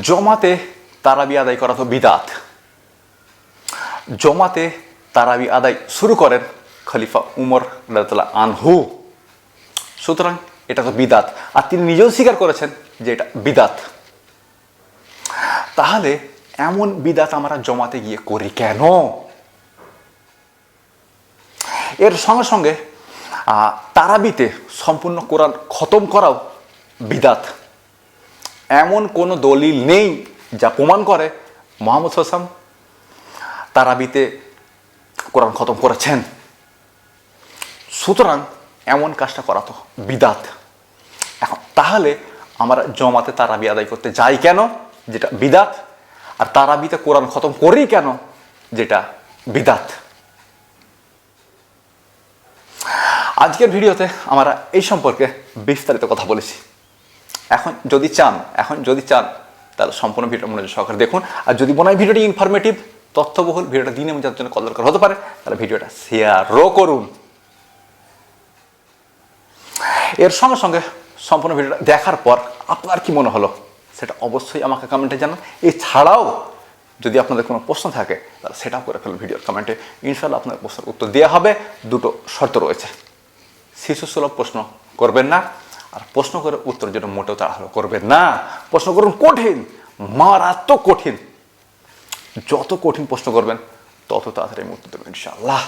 জমাতে তারাবি আদায় করা তো বিদাত। জমাতে তারাবি আদায় শুরু করেন খলিফা উমর রাদিয়াল্লাহু আনহু। সুতরাং এটা তো বিদাত। আর তিনি নিজেও স্বীকার করেছেন যে এটা বিদাত। তাহলে এমন বিদাত আমরা জমাতে গিয়ে করি কেন? এর সঙ্গে সঙ্গে তারাবিতে সম্পূর্ণ কোরআন খতম করাও বিদাত। এমন কোনো দলিল নেই যা প্রমাণ করে মোহাম্মদ হাসাম তারাবিতে কোরআন খতম করেছেন। সুতরাং এমন কাজটা করা তো বিদাত। এখন তাহলে আমরা জমাতে তারাবি আদায় করতে যাই কেন? যেটা বিদাত। আর তারাবিতে কোরআন খতম করি কেন? যেটা বিদাত। আজকের ভিডিওতে আমরা এই সম্পর্কে বিস্তারিত কথা বলেছি। এখন যদি চান, এখন যদি চান, তাহলে সম্পূর্ণ ভিডিও মনোযোগ সহকারে দেখুন। আর যদি মনে হয় ভিডিওটি ইনফরমেটিভ তথ্যবহুল, ভিডিওটা দিনে যার জন্য কল দরকার হতে পারে, তাহলে ভিডিওটা শেয়ারও করুন। এর সঙ্গে সঙ্গে সম্পূর্ণ ভিডিওটা দেখার পর আপনার কি মনে হলো? সেটা অবশ্যই আমাকে কমেন্টে জানান। এছাড়াও যদি আপনাদের কোনো প্রশ্ন থাকে, তাহলে সেটাও করে ফেলুন ভিডিওর কমেন্টে ইনশাল্লাহ আপনার প্রশ্নের উত্তর দেওয়া হবে। দুটো শর্ত রয়েছে। শিশু সুলভ প্রশ্ন করবেন না। আর প্রশ্ন করে উত্তর জন্য মোটেও তাড়াহুড়ো করবেন না। প্রশ্ন করুন কঠিন, মারাত্মক কঠিন। যত কঠিন প্রশ্ন করবেন, তত তাড়াতাড়ি উত্তর দেবেন ইনশাআল্লাহ।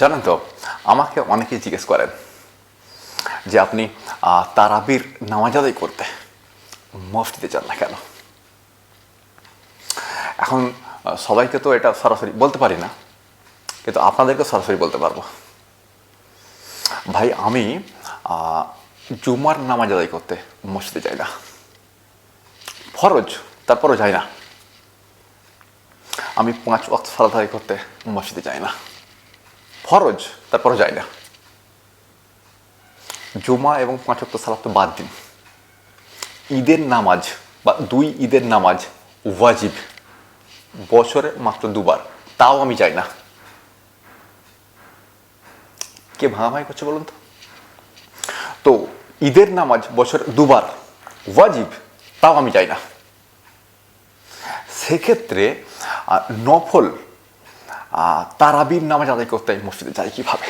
জানেন তো, আমাকে অনেকেই জিজ্ঞেস করেন যে আপনি তারাবির নামাজ আদায় করতে মসজিদে যান না কেন? এখন সবাইকে তো এটা সরাসরি বলতে পারি না, কিন্তু আপনাদেরকে সরাসরি বলতে পারব। ভাই, আমি জুমার নামাজ আদায় করতে মসজিদে যাই না। ফরজ, তারপরও যাই না। আমি পাঁচ ওয়াক্ত সালাত আদায় করতে মসজিদে যাই না। ফরজ, তারপরে যায় না। জুমা এবং পাঁচ ওয়াক্ত সালাত তো বাদ দিন। ঈদের নামাজ বা দুই ঈদের নামাজ ওয়াজিব। বছরে মাত্র দুবার। তাও আমি যাই না। কে ভাঙাভাঙি করছে বলুন তো? তো ঈদের নামাজ বছরে দুবার ওয়াজিব, তাও আমি যাই না। সেক্ষেত্রে নফল তারাবির নামাজ আদায় করতে আমি মসজিদে যাই কীভাবে?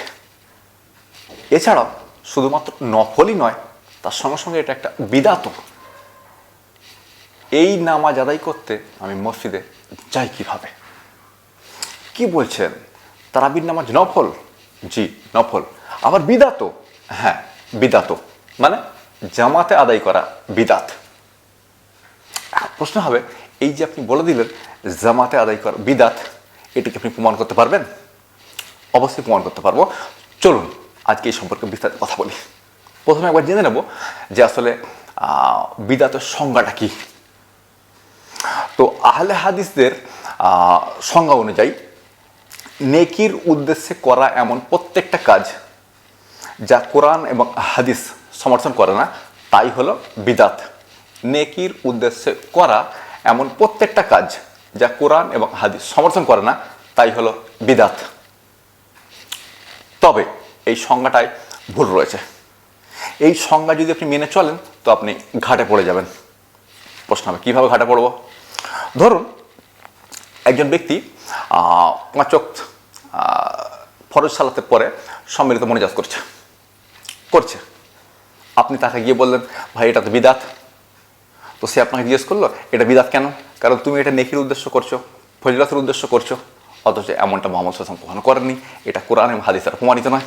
এছাড়াও শুধুমাত্র নফলই নয়, তার সঙ্গে সঙ্গে এটা একটা বিদাত এই নামাজ আদায় করতে আমি মসজিদে যাই কীভাবে? কি বলছেন? তারাবির নামাজ নফল? জি, নফল। আবার বিদাত হ্যাঁ বিদাত মানে জামাতে আদায় করা বিদাত। প্রশ্ন হবে, এই যে আপনি বলে দিলেন, জামাতে আদায় করা বিদাত এটিকে আপনি প্রমাণ করতে পারবেন? অবশ্যই প্রমাণ করতে পারব। চলুন, আজকে এই সম্পর্কে বিস্তারিত কথা বলি। প্রথমে একবার জেনে নেব যে আসলে বিদাতের সংজ্ঞাটা কি। তো আহলে হাদিসদের সংজ্ঞা অনুযায়ী, নেকির উদ্দেশ্যে করা এমন প্রত্যেকটা কাজ যা কোরআন এবং হাদিস সমর্থন করে না, তাই হলো বিদাত। নেকির উদ্দেশ্যে করা এমন প্রত্যেকটা কাজ যা কোরআন এবং হাদিস সমর্থন করে না তাই হলো বিদাত। তবে এই সংজ্ঞাটায় ভুল রয়েছে। এই সংজ্ঞা যদি আপনি মেনে চলেন তো আপনি ঘাটে পড়ে যাবেন। প্রশ্ন হবে কীভাবে ঘাটে পড়ব? ধরুন একজন ব্যক্তি আহ, পাঁচ ওয়াক্ত, আহ, ফরজ সালাতে পরে সম্মিলিত মনোজাত করছে। করছে। আপনি তাকে গিয়ে বললেন ভাই এটা তো বিদাত। তো সে আপনাকে জিজ্ঞেস করল এটা বিদাত কেন? কারণ তুমি এটা নেকির উদ্দেশ্য করছ, ফজিলাতের উদ্দেশ্য করছ, অথচ এমনটা মোহাম্মদ সাল্লাম কখনো করেননি। এটা কোরআন এবং হাদিসের প্রমাণিত নয়।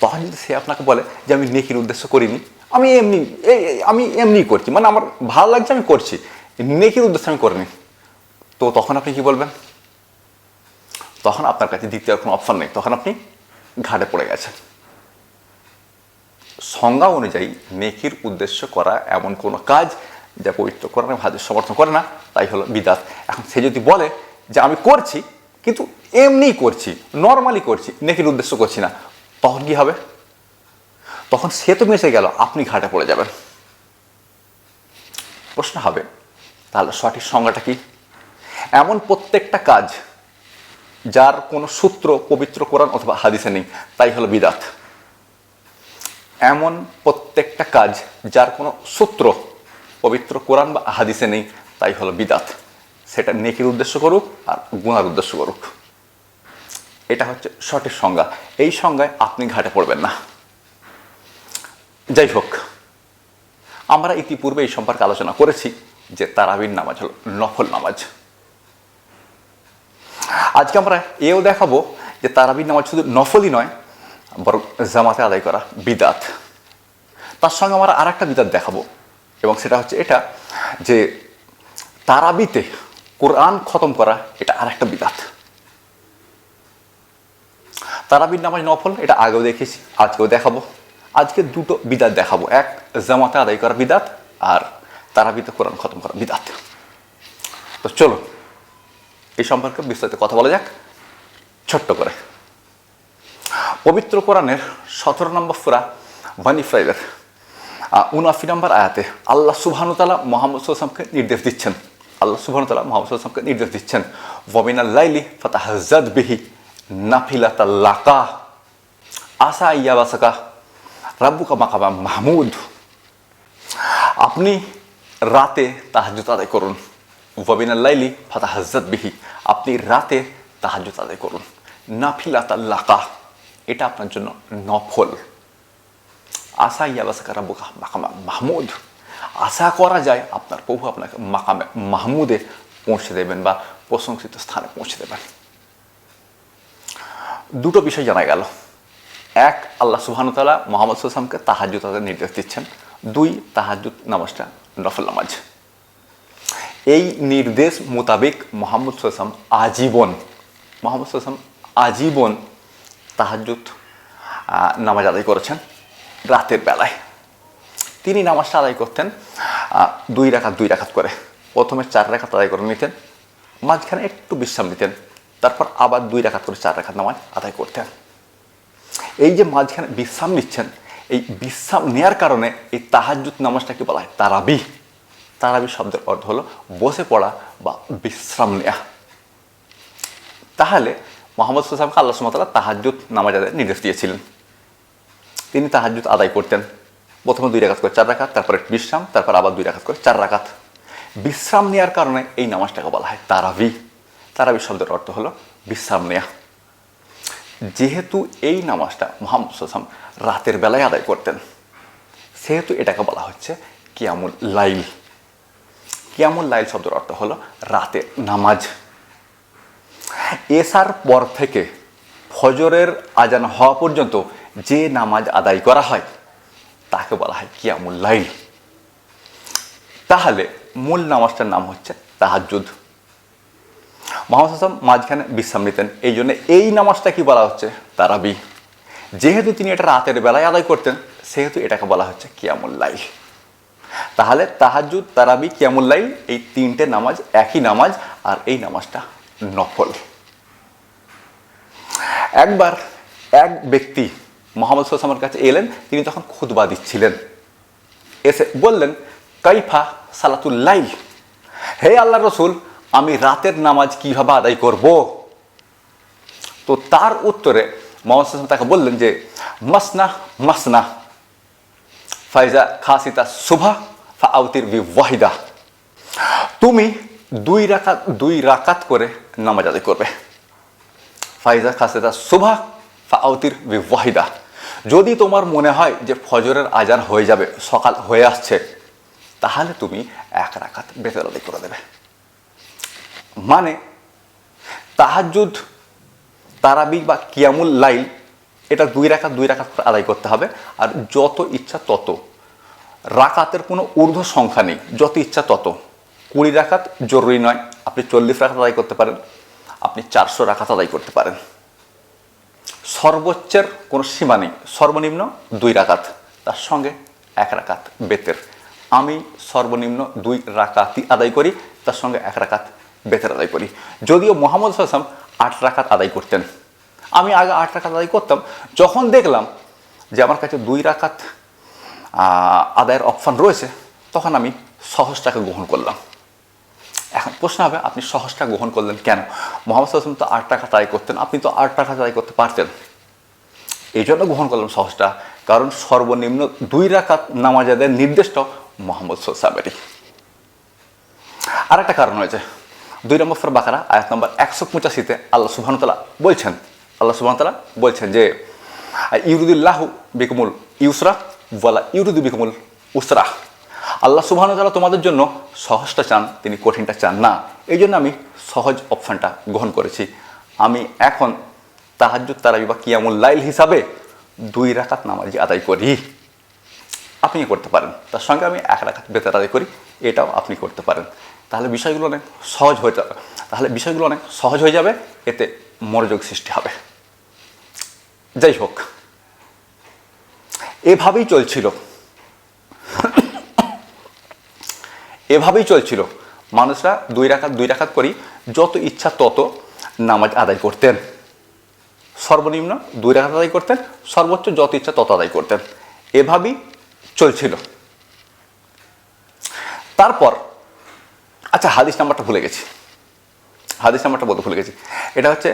তখন যদি সে আপনাকে বলে যে আমি নেকির উদ্দেশ্য করিনি, আমি এমনি আমি এমনি করছি মানে আমার ভালো লাগছে, আমি করছি, নেকির উদ্দেশ্যে আমি করিনি। তো তখন আপনি কি বলবেন? তখন আপনার কাছে দ্বিতীয় কোনো অপশন নেই। তখন আপনি ঘাটে পড়ে গেছেন। সংজ্ঞা অনুযায়ী নেকির উদ্দেশ্য করা এমন কোনো কাজ যা পবিত্র কোরআন হাদিস সমর্থন করে না, তাই হলো বিদাত। এখন সে যদি বলে যে আমি করছি, কিন্তু এমনি করছি নর্মালি করছি, নেকির উদ্দেশ্য করছি না, তখন কি হবে? তখন সে তো মিশে গেল, আপনি ঘাটে পড়ে যাবেন। প্রশ্ন হবে, তাহলে সঠিক সংজ্ঞাটা কি? এমন প্রত্যেকটা কাজ যার কোনো সূত্র, পবিত্র কোরআন অথবা হাদিসে নেই, তাই হলো বিদাত। এমন প্রত্যেকটা কাজ যার কোনো সূত্র পবিত্র কোরআন বা হাদিসে নেই, তাই হলো বিদাত। সেটা নেকির উদ্দেশ্য করুক আর গুণার উদ্দেশ্য করুক। এটা হচ্ছে সঠিক সংজ্ঞা। এই সংজ্ঞায় আপনি ঘাটে পড়বেন না। যাই হোক, আমরা ইতিপূর্বে এই সম্পর্কে আলোচনা করেছি যে তারাবির নামাজ হলো নফল নামাজ। আজকে আমরা এও দেখাবো যে তারাবির নামাজ শুধু নফলই নয়, বরং জামাতে আদায় করা বিদাত। তার সঙ্গে আমরা আর একটা বিদাত দেখাবো। এবং সেটা হচ্ছে এটা যে তারাবিতে কোরআন খতম করা, এটা আর একটা বিদাত। তারাবির নামাজ নফল, এটা আগেও দেখেছি, আজকেও দেখাবো। আজকে দুটো বিদাত দেখাবো। এক, জামাতে আদায় করা বিদাত, আর তারাবিতে কোরআন খতম করা বিদাত। তো চলো, এই সম্পর্কে বিস্তারিত কথা বলা যাক। ছোট্ট করে। পবিত্র কোরআনের সতেরো নম্বর ফুরা বানি ফ্রাইলের উনআশি নম্বর আয়াতে আল্লাহ সুবহানুতালা মোহাম্মদ সাল্লামকে নির্দেশ দিচ্ছেন। আল্লাহ সুবহানুতালা মোহাম্মদ সাল্লামকে নির্দেশ দিচ্ছেন। ওয়াবিনাল লাইলি ফাতাহাজ্জাদ বিহি নাফিলাতাল্লাকা আসা ইয়াবাসাকা রাব্বুকা মাকাবা মাহমুদ। আপনি রাতে তাহাজ্জুদ আদায় করুন। ওয়াবিনাল লাইলি ফাতাহাজ্জাদ বিহি, আপনি রাতে তাহাজ্জুদ আদায় করুন। নাফিলাতাল্লাকা এটা আপনার জন্য নফল। আশা ইয়াবাসাকা রাব্বুকা মাকামা মাহমুদ। আশা করা যায় আপনার প্রভু আপনাকে মাকামে মাহমুদে পৌঁছে দেবেন বা প্রশংসিত স্থানে পৌঁছে দেবেন। দুটো বিষয় জানা গেল। এক, আল্লাহ সুহানুতালা মোহাম্মদ সুসামকে তাহাজুদ তাদের নির্দেশ দিচ্ছেন। দুই তাহাজুদ নামাজটা নফল নামাজ। এই নির্দেশ মোতাবেক মোহাম্মদ সুসাম আজীবন, মোহাম্মদ সুসাম আজীবন তাহাজুদ নামাজ আদায় করেছেন। রাতের বেলায়। তিনি নামাজটা আদায় করতেন দুই রাখাত দুই রাখাত করে। প্রথমে চার রেখাত আদায় করে নিতেন, মাঝখানে একটু বিশ্রাম নিতেন, তারপর আবার দুই রাখাত করে চার রেখাত নামাজ আদায় করতেন। এই যে মাঝখানে বিশ্রাম নিচ্ছেন, এই বিশ্রাম নেয়ার কারণে এই তাহাজুত নামাজটাকে বলা হয়? তারাবি। তারাবি শব্দের অর্থ হলো বসে পড়া বা বিশ্রাম নেয়া। তাহলে মোহাম্মদ সুসামকে আল্লাহ সুমতাল্লাহ তাহাজুত নামাজ আদায় নির্দেশ দিয়েছিলেন। তিনি তাহাজুদ আদায় করতেন। প্রথমে দুই রাখাত করে চার রাখাত তারপরে বিশ্রাম, তারপর আবার দুই রাখাত করে চার রাখাত বিশ্রাম নেওয়ার কারণে এই নামাজটাকে বলা হয় তারাবি। তারাবি শব্দের অর্থ হলো বিশ্রাম নেয়া। যেহেতু এই নামাজটা মোহাম্মদ সাল্লাম রাতের বেলায় আদায় করতেন, সেহেতু এটাকে বলা হচ্ছে কিয়ামুল লাইল। কিয়ামুল লাইল শব্দের অর্থ হলো রাতের নামাজ। এসার পর থেকে ফজরের আজান হওয়া পর্যন্ত যে নামাজ আদায় করা হয়, তাকে বলা হয় কিয়ামুল লাইল। তাহলে মূল নামাজটার নাম হচ্ছে তাহাজুদ মোহাম্মদ হাসান মাঝখানে বিশ্রাম নিতেন এই জন্য এই নামাজটা কি বলা হচ্ছে? তারাবি। যেহেতু তিনি এটা রাতের বেলায় আদায় করতেন, সেহেতু এটাকে বলা হচ্ছে কিয়ামুল লাইল। তাহলে তাহাজুদ তারাবি, কিয়ামুল লাইল, এই তিনটে নামাজ একই নামাজ, আর এই নামাজটা নফল। একবার এক ব্যক্তি মোহাম্মদ সাল্লামের কাছে এলেন, তিনি তখন খুতবা দিচ্ছিলেন। এসে বললেন, কাইফা সালাতুল লাইল? হে আল্লাহ রসুল, আমি রাতের নামাজ কীভাবে আদায় করব? তো তার উত্তরে মোহাম্মদ সাল্লাম তাকে বললেন যে, মাসনা মাসনা, ফাইজা খাসিতা সুভা ফা আউতির বি ওয়াহিদা, তুমি দুই রাকাত দুই রাকাত করে নামাজ আদায় করবে। ফাইজা খাসেদা সুভা ফাউতির ওয়াহিদা যদি তোমার মনে হয় যে ফজরের আজান হয়ে যাবে, সকাল হয়ে আসছে, তাহলে তুমি এক রাখাত বেতন আদায় করে দেবে। মানে তাহাজুদ তারাবি বা কিয়ামুল লাইল, এটা দুই রাকাত, দুই করে আদায় করতে হবে। আর যত ইচ্ছা তত। রাকাতের কোনো ঊর্ধ্ব সংখ্যা নেই, যত ইচ্ছা তত। কুড়ি রাকাত জরুরি নয়, আপনি চল্লিশ রাকাত আদায় করতে পারেন, আপনি চারশো রাখাত আদায় করতে পারেন। সর্বোচ্চের কোনো সীমা নেই। সর্বনিম্ন দুই রাকাত, তার সঙ্গে এক রাকাত বেতের। আমি সর্বনিম্ন দুই রাকাতই আদায় করি, তার সঙ্গে এক রাকাত বেতের আদায় করি। যদিও মোহাম্মদ হাসাম আট রাকাত আদায় করতেন। আমি আগে আট রাকাত আদায় করতাম, যখন দেখলাম যে আমার কাছে দুই রাকাত আদায়ের অপশান রয়েছে, তখন আমি সহজটাকে গ্রহণ করলাম। এখন প্রশ্ন হবে, আপনি সহজটা গ্রহণ করলেন কেন? মোহাম্মদ সাল্লাম তো আট টাকা আদায় করতেন, আপনি তো আট টাকা তাই করতে পারতেন। এই জন্য গ্রহণ করলাম সহজটা, কারণ সর্বনিম্ন দুই রাকাত নামাজাদের আদায়ের নির্দেশটাও মোহাম্মদ সাল্লামেরই আর একটা কারণ হয়েছে, দুই নম্বর ফর বাকারা, আয়াত নম্বর একশো পঁচাশিতে আল্লাহ সুবাহতালা বলছেন, আল্লাহ সুবাহতালা বলছেন যে ইউরুদুল্লাহ বিকমুল ইউসরা বলা ইউরুদু বিকমুল উসরা। আল্লাহ সুবাহতালা তোমাদের জন্য সহজটা চান, তিনি কঠিনটা চান না। এই জন্য আমি সহজ অপশানটা গ্রহণ করেছি। আমি এখন তাহাজুদ তারাবি বা কিয়ামুল লাইল হিসাবে দুই রাকাত নামাজি আদায় করি। আপনি করতে পারেন। তার সঙ্গে আমি এক রাখাত বেতার আদায় করি। এটাও আপনি করতে পারেন। তাহলে বিষয়গুলো অনেক সহজ হয়ে যাবে। তাহলে বিষয়গুলো অনেক সহজ হয়ে যাবে। এতে মনোযোগ সৃষ্টি হবে। যাই হোক, এভাবেই চলছিল। এভাবেই চলছিল। মানুষরা দুই রাখাত দুই রাখাত করি যত ইচ্ছা তত নামাজ আদায় করতেন। সর্বনিম্ন দুই রাখাত আদায় করতেন, সর্বোচ্চ যত ইচ্ছা তত আদায় করতেন। এভাবেই চলছিল। তারপর আচ্ছা হাদিস নাম্বারটা ভুলে গেছি। হাদিস নাম্বারটা বলতে ভুলে গেছি। এটা হচ্ছে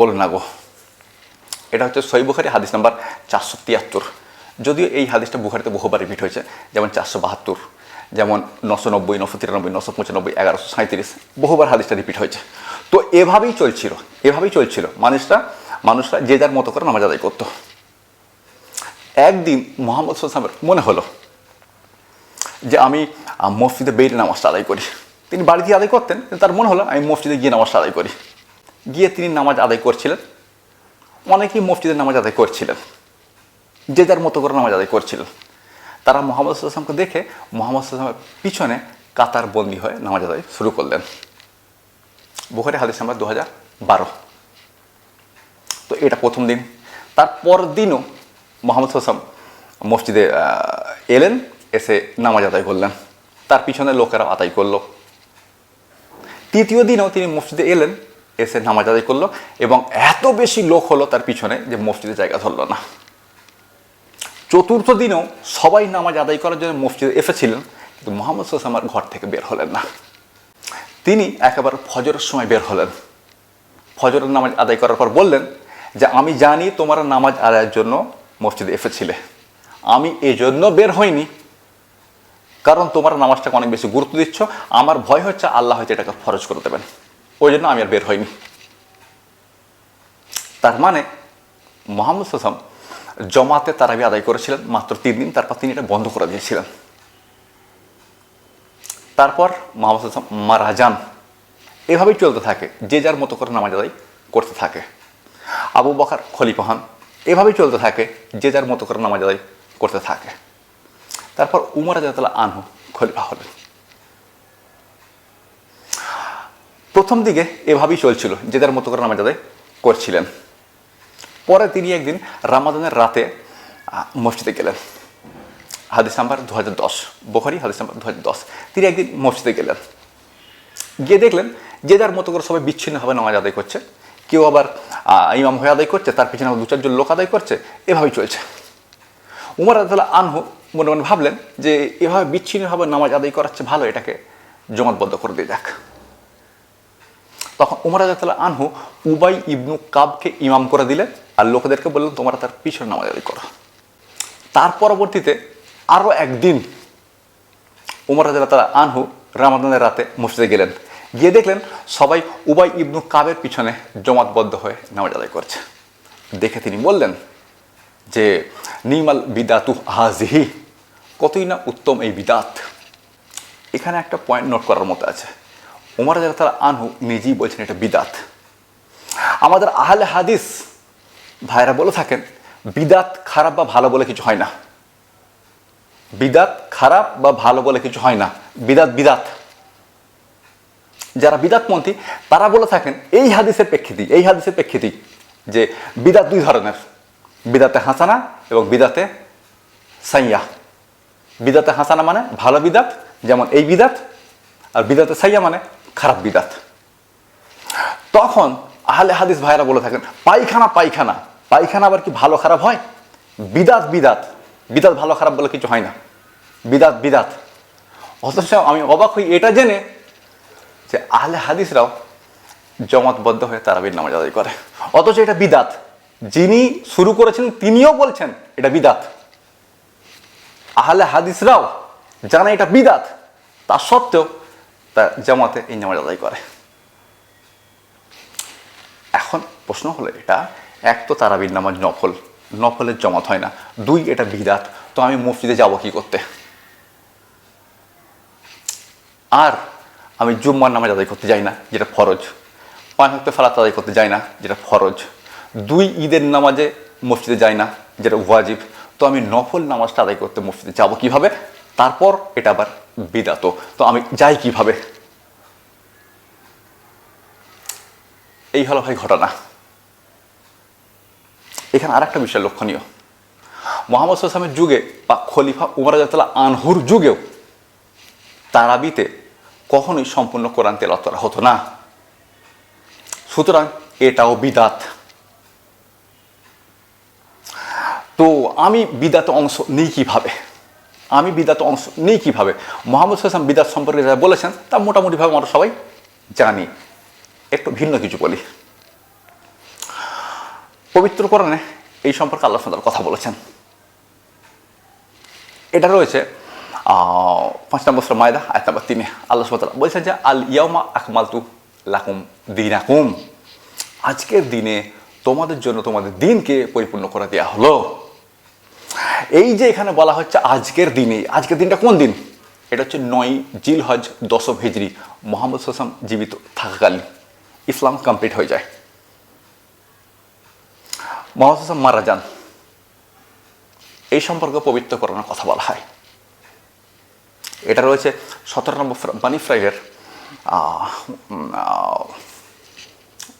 বলুন না গো। এটা হচ্ছে সই বুখারি হাদিস নাম্বার চারশো তিয়াত্তর। যদিও এই হাদিসটা বুখারিতে বহুবার রিপিট হয়েছে, যেমন চারশো বাহাত্তর, যেমন নশো নব্বই, নশো তিরানব্বই, নশো পঁচানব্বই, এগারোশো সাঁত্রিশ বহুবার হাদিসটা রিপিট হয়েছে। তো এভাবেই চলছিল এভাবেই চলছিল। মানুষরা মানুষরা যে যার মতো করে নামাজ আদায় করতো। একদিন মোহাম্মদ সাল্লামের মনে হলো যে আমি মসজিদে বেরিয়ে নামাজটা আদায় করি। তিনি বাড়িতে আদায় করতেন তার মনে হলো, আমি মসজিদে গিয়ে নামাজটা আদায় করি। গিয়ে তিনি নামাজ আদায় করছিলেন। অনেকেই মসজিদের নামাজ আদায় করছিলেন। যে যার মতো করে নামাজ আদায় করছিলেন তারা মোহাম্মদ সাল্লামকে দেখে মোহাম্মদ সাল্লামের পিছনে কাতার বন্দি হয়ে নামাজ আদায় শুরু করলেন। বুখারি হাদিস নাম্বার দু হাজার বারো। তো এটা প্রথম দিন। তারপর দিনও মোহাম্মদ হাসাম মসজিদে এলেন, এসে নামাজ আদায় করলেন। তার পিছনে লোকেরা আদায় করল। তৃতীয় দিনেও তিনি মসজিদে এলেন, এসে নামাজ আদায় করল এবং এত বেশি লোক হলো তার পিছনে যে মসজিদে জায়গা ধরলো না। চতুর্থ দিনেও সবাই নামাজ আদায় করার জন্য মসজিদে এসেছিলেন, কিন্তু মোহাম্মদ সাল্লাম ঘর থেকে বের হলেন না। তিনি একেবারে ফজরের সময় বের হলেন। ফজরের নামাজ আদায় করার পর বললেন যে, আমি জানি তোমার নামাজ আদায়ের জন্য মসজিদে এসেছিলে। আমি এই জন্য বের হইনি। কারণ তোমার নামাজটাকে অনেক বেশি গুরুত্ব দিচ্ছ। আমার ভয় হচ্ছে আল্লাহ হয়তো এটাকে ফরজ করে দেবেন। ওই জন্য আমি আর বের হইনি। তার মানে মোহাম্মদ সাসাম জমাতে তারাবি আদায় করেছিলেন, মাত্র তিন দিন, তারপর তিনি এটা বন্ধ করে দিয়েছিলেন। তারপর মোহাম্মদ সাসাম মারা যান। এভাবেই চলতে থাকে, যে যার মতো করে নামাজ আদায় করতে থাকে। আবু বকার খলিফা হন, এভাবেই চলতে থাকে, যে যার মতো করে নামাজ আদায় করতে থাকে। তারপর উমর আজাতলা আনহু খলিফা হলেন। প্রথম দিকে এভাবেই চলছিল, যে যার মতো করে নামাজ আদায় করছিলেন। পরে তিনি একদিন রামাদানের রাতে মসজিদে গেলেন। হাদিস নাম্বার দু হাজার দশ, বোখারি হাদিস নাম্বার দু হাজার দশ। তিনি একদিন মসজিদে গেলেন। গিয়ে দেখলেন যে যার মতো করে সবাই বিচ্ছিন্নভাবে নামাজ আদায় করছে। কেউ আবার ইমাম হয়ে আদায় করছে, তার পিছনে দু চারজন লোক আদায় করছে, এভাবেই চলছে। উমর আদাল্লাহ আনহু মনে মনে ভাবলেন যে এভাবে বিচ্ছিন্নভাবে নামাজ আদায় করাচ্ছে ভালো এটাকে জমাতবদ্ধ করে দিয়ে যাক। তখন উমর আদাল্লাহ আনহু উবাই ইবনু কাবকে ইমাম করে দিলেন। আর লোকেদেরকে বললেন তোমরা তার পিছনে নামাজ আদায় করো। তার পরবর্তীতে আরও একদিন উমর রাজা তারা আনহু রামাদানের রাতে মসজিদে গেলেন। গিয়ে দেখলেন সবাই উবাই ইবনু কাবের পিছনে জমাতবদ্ধ হয়ে নামাজ আদায় করছে। দেখে তিনি বললেন যে, নিমাল বিদাতু হাজিহি কতই না উত্তম এই বিদাত। এখানে একটা পয়েন্ট নোট করার মতো আছে। উমর রাজা তারা আনহু নিজেই বলছেন এটা বিদাত। আমাদের আহলে হাদিস ভাইরা বলে থাকেন, বিদাত খারাপ বা ভালো বলে কিছু হয় না। বিদাত খারাপ বা ভালো বলে কিছু হয় না। বিদাত বিদাত। যারা বিদাতপন্থী, তারা বলে থাকেন, এই হাদিসের প্রেক্ষিতেই, এই হাদিসের প্রেক্ষিতেই যে বিদাত দুই ধরনের, বিদাতে হাসানা এবং বিদাতে সাইয়া। বিদাতে হাসানা মানে ভালো বিদাত, যেমন এই বিদাত, আর বিদাতে সাইয়া মানে খারাপ বিদাত। তখন আহলে হাদিস ভাইরা বলে থাকেন, পায়খানা পায়খানা। পায়খানা আবার কি ভালো খারাপ হয়? বিদাত বিদাত। বিদাত ভালো খারাপ বলে কিছু হয় না। বিদাত বিদাত। অথচ আমি অবাক হই এটা জেনে যে আহলে হাদিসরাও জমাতবদ্ধ হয়ে তারাবির নামাজ আদায় করে। অথচ এটা বিদাত। যিনি শুরু করেছেন, তিনিও বলছেন এটা বিদাত। আহলে হাদিসরাও জানে এটা বিদাত। তা সত্ত্বেও তা জামাতে এই নামাজ আদায় করে। এখন প্রশ্ন হলো এটা এক তো তারাবির নামাজ নফল, নফলের জমাত হয় না। দুই, এটা বিদাত। তো আমি মসজিদে যাব কি করতে? আর আমি জুম্মার নামাজ আদায় করতে যাই না, যেটা ফরজ। পাঁচ হপ্তে ফালাত আদায় করতে যাই না, যেটা ফরজ। দুই, ঈদের নামাজে মসজিদে যাই না, যেটা ওয়াজিব। তো আমি নফল নামাজটা আদায় করতে মসজিদে যাব কীভাবে? তারপর এটা আবার বিদাত। তো আমি যাই কীভাবে? এই হলো ভাই ঘটনা। এখানে আর একটা বিষয় লক্ষণীয়। মোহাম্মদ সাল্লামের যুগে বা খলিফা উমর রাজাতলা আনহুর যুগেও তারাবিতে কখনোই সম্পূর্ণ কোরআন তেলাওয়াত করা হতো না। সুতরাং এটাও বিদাত। তো আমি বিদাত অংশ নিই কীভাবে? আমি বিদাত অংশ নিই কীভাবে? মোহাম্মদ সাল্লাম বিদাত সম্পর্কে যা বলেছেন তা মোটামুটিভাবে আমরা সবাই জানি। একটু ভিন্ন কিছু বলি। পবিত্র কোরআনে এই সম্পর্কে আল্লাহ সুন্দর কথা বলেছেন। এটা রয়েছে পাঁচ নম্বর মায়দা, আয়াত নম্বর তিনে। আল্লাহ সুবহানাহু বলছেন যে, আল ইয়ামা আকমালতু লাকুম দিনাকুম। আজকের দিনে তোমাদের জন্য তোমাদের দিনকে পরিপূর্ণ করে দেওয়া হলো। এই যে এখানে বলা হচ্ছে আজকের দিনে, আজকের দিনটা কোন দিন? এটা হচ্ছে নয় জিল হজ দশম হিজড়ি মোহাম্মদ সাল্লাম জীবিত থাকাকালীন। ইসলাম কমপ্লিট হয়ে যায়। মোহাম্মদ মারা যান। এই সম্পর্কে পবিত্র করানোর কথা বলা হয়। এটা রয়েছে সতেরো নম্বর বানি ফ্রাইডের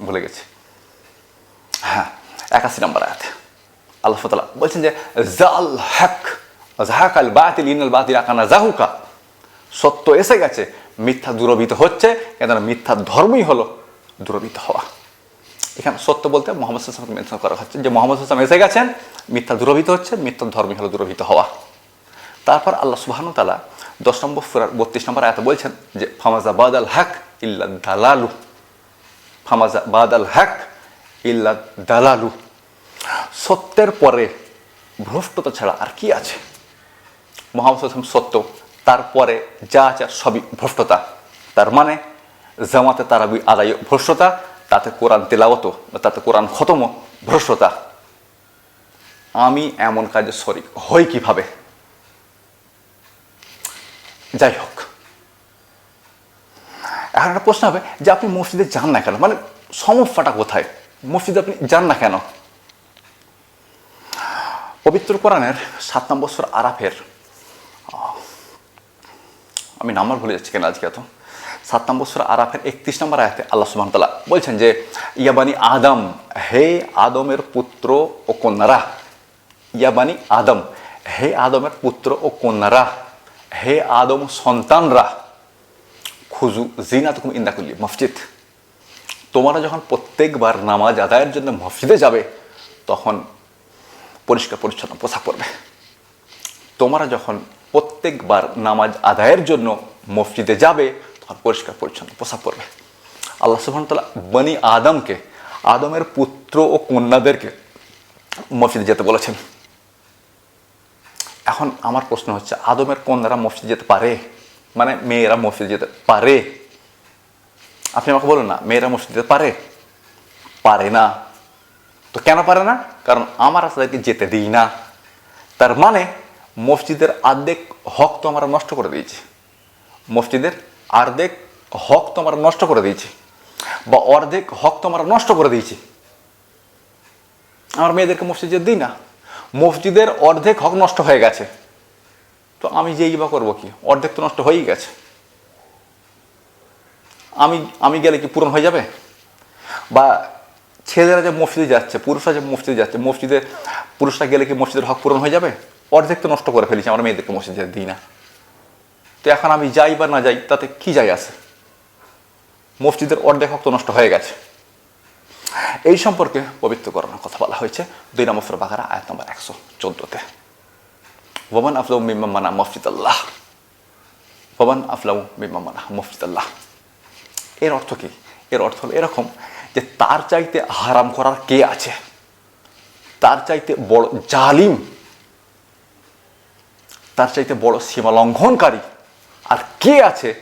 ভুলে গেছি। হ্যাঁ একাশি নম্বর আয়াত। আল্লাহ তালা বলছেন যে, জাল হ্যাক জাহাক আল বাতিল ইনাল বাতিল আকানা জাহুকা। সত্য এসে গেছে, মিথ্যা দূরবিত হচ্ছে কেন মিথ্যা ধর্মই হলো দূরবিত হওয়া। এখানে সত্য বলতে মোহাম্মদ হাসানকে মেনশন করা হচ্ছে যে মোহাম্মদ হাসান এসে গেছেন, মিথ্যা দূরবিত হচ্ছে মিথ্যা ধর্মই হলো দূরবিত হওয়া। তারপর আল্লাহ সুবাহানু তালা দশ নম্বর ফুরার বত্রিশ নম্বর আয়াতে বলছেন যে, ফামাজা বাদ আল হ্যাক ইল্লা দালালু। ফামাজা বাদ আল হ্যাক ইল্লা দালালু। সত্যের পরে ভ্রষ্টতা ছাড়া আর কি আছে? মোহাম্মদ হাসান সত্য, তারপরে যা আছে সবই ভ্রষ্টতা। তার মানে জামাতে তারাবি আদায় ভ্রষ্টতা তাতে কোরআন তেলাওয়াত তাতে কোরআন খতমও ভ্রষ্টতা। আমি এমন কাজে শরিক হই কীভাবে? যাই হোক। এখন একটা প্রশ্ন হবে যে আপনি মসজিদে যান না কেন? মানে সমস্যাটা কোথায়? মসজিদে আপনি যান না কেন? পবিত্র কোরআনের সাত নম্বর আরাফের আমি নাম্বার ভুলে যাচ্ছি কেন আজকে এত? সাত নম্বর সুর আরাফের একত্রিশ নম্বর আয়াতে আল্লাহ তাআলা বলছেন যে ইয়াবানি আদম, হে আদমের পুত্র ও কন্যারা ইয়াবানি আদম, হে আদমের পুত্র ও কন্যারা, হে আদম সন্তানরা খুজু জিনাতুকুম ইন্দাকুল্লি মসজিদ, তোমরা যখন প্রত্যেকবার নামাজ আদায়ের জন্য মসজিদে যাবে, তখন পরিষ্কার পরিচ্ছন্ন পোশাক পরবে। তোমরা যখন প্রত্যেকবার নামাজ আদায়ের জন্য মসজিদে যাবে তখন পরিষ্কার পরিচ্ছন্ন, পোশাক পরবে। আল্লাহ সুবহান তাআলা বনি আদমকে, আদমের পুত্র ও কন্যাদেরকে মসজিদে যেতে বলেছেন। এখন আমার প্রশ্ন হচ্ছে, আদমের কন্যারা মসজিদ যেতে পারে? মানে মেয়েরা মসজিদ যেতে পারে? আপনি আমাকে বলুন না, মেয়েরা মসজিদ যেতে পারে? পারে না। তো কেন পারে না? কারণ আমরা তাদেরকে যেতে দিই না। তার মানে মসজিদের আর্ধেক হক তো আমরা নষ্ট করে দিয়েছি। মসজিদের আর্ধেক হক তো আমরা নষ্ট করে দিয়েছি বা অর্ধেক হক তো আমরা নষ্ট করে দিয়েছি। আমার মেয়েদেরকে মসজিদে দিই না। মসজিদের অর্ধেক হক নষ্ট হয়ে গেছে। তো আমি যেই বা করব কি? অর্ধেক তো নষ্ট হয়েই গেছে। আমি আমি গেলে কি পূরণ হয়ে যাবে? বা ছেলেরা যে মসজিদে যাচ্ছে, পুরুষরা যে মসজিদে যাচ্ছে, মসজিদে পুরুষরা গেলে কি মসজিদের হক পূরণ হয়ে যাবে? অর্ধেক তো নষ্ট করে ফেলেছি, আমার মেয়েদেরকে মসজিদে দিই না। তো এখন আমি যাই বা না যাই, তাতে কি যাই আছে? মসজিদের অর্ধেক হক নষ্ট হয়ে গেছে। এই সম্পর্কে পবিত্র করানোর কথা বলা হয়েছে। দুই নম্বর সুরা বাকারা, আয়াত নম্বর একশো চোদ্দোতে। ওমান আফলাউ মিম্মা মানা মসজিদ আল্লাহ ওমান আফলাউ মিম্মা মানা মসজিদ আল্লাহ এর অর্থ কি? এর অর্থ হলো এরকম যে তার চাইতে হারাম করার কে আছে? তার চাইতে বড় জালিম, তার চাইতে বড় সীমা লঙ্ঘনকারী আর কে আছে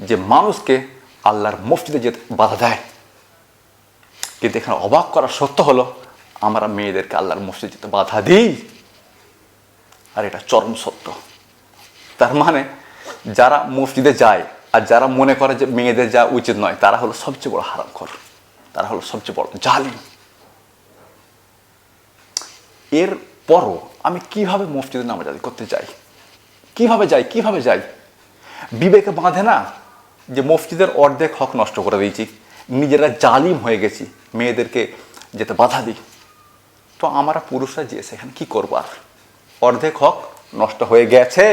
যে মানুষকে আল্লাহর মসজিদে যেতে বাধা দেয়? কিন্তু এখানে অবাক করার সত্য হলো, আমরা মেয়েদেরকে আল্লাহর মসজিদে যেতে বাধা দিই। আর এটা চরম সত্য। তার মানে যারা মসজিদে যায় আর যারা মনে করে যে মেয়েদের যাওয়া উচিত নয়, তারা হলো সবচেয়ে বড় হারামখোর। তারা হলো সবচেয়ে বড় জালিম। এর পরও আমি কীভাবে মসজিদে নামাজ করতে যাই? কীভাবে যাই? কীভাবে যাই? বিবেকে বাঁধে না যে মসজিদের অর্ধেক হক নষ্ট করে দিয়েছি, নিজেরা জালিম হয়ে গেছি, মেয়েদেরকে যেতে বাধা দিই। তো আমরা পুরুষরা যে সেখানে কি করব আর? অর্ধেক হক নষ্ট হয়ে গেছে,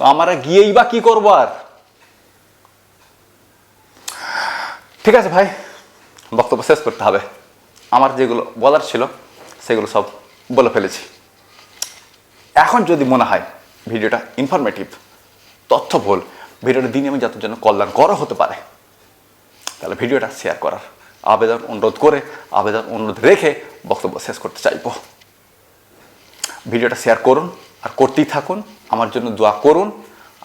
তো আমরা গিয়েই বা কি করব আর? ঠিক আছে ভাই, বক্তব্য শেষ করতে হবে। আমার যেগুলো বলার ছিল, সেগুলো সব বলে ফেলেছি। এখন যদি মনে হয় ভিডিওটা ইনফরমেটিভ তথ্যবহুল। ভিডিওটা দিনে আমি যাদের জন্য কল্যাণ করা হতে পারে। তাহলে ভিডিওটা শেয়ার করার আবেদন অনুরোধ করে আবেদন অনুরোধ রেখে বক্তব্য শেষ করতে চাইব। ভিডিওটা শেয়ার করুন আর করতেই থাকুন। আমার জন্য দোয়া করুন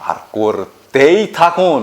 আর করতেই থাকুন।